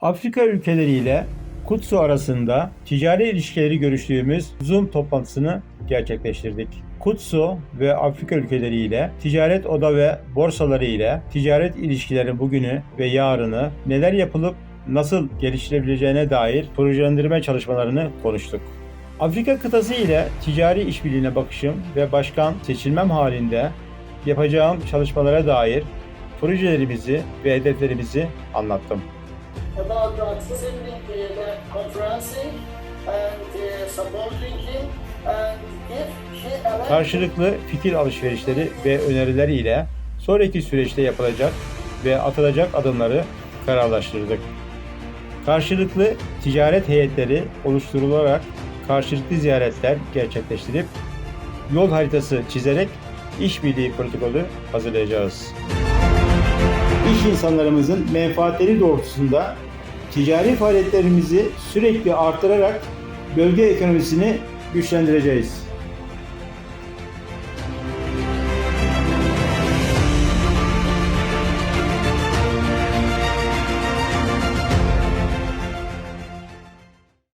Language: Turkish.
Afrika ülkeleriyle Kutsu arasında ticari ilişkileri görüştüğümüz Zoom toplantısını gerçekleştirdik. Kutsu ve Afrika ülkeleriyle ticaret oda ve borsaları ile ticaret ilişkilerin bugünü ve yarını neler yapılıp nasıl geliştirebileceğine dair projelendirme çalışmalarını konuştuk. Afrika kıtası ile ticari işbirliğine bakışım ve başkan seçilmem halinde yapacağım çalışmalara dair projelerimizi ve hedeflerimizi anlattım. About accessing the, the conferencing and supporting and if he allows Karşılıklı fikir alışverişleri ve öneriler ile sonraki süreçte yapılacak ve atılacak adımları kararlaştırdık. Karşılıklı ticaret heyetleri oluşturularak karşılıklı ziyaretler gerçekleştirip yol haritası çizerek işbirliği protokolü hazırlayacağız. İş insanlarımızın menfaatleri doğrultusunda ticari faaliyetlerimizi sürekli artırarak bölge ekonomisini güçlendireceğiz.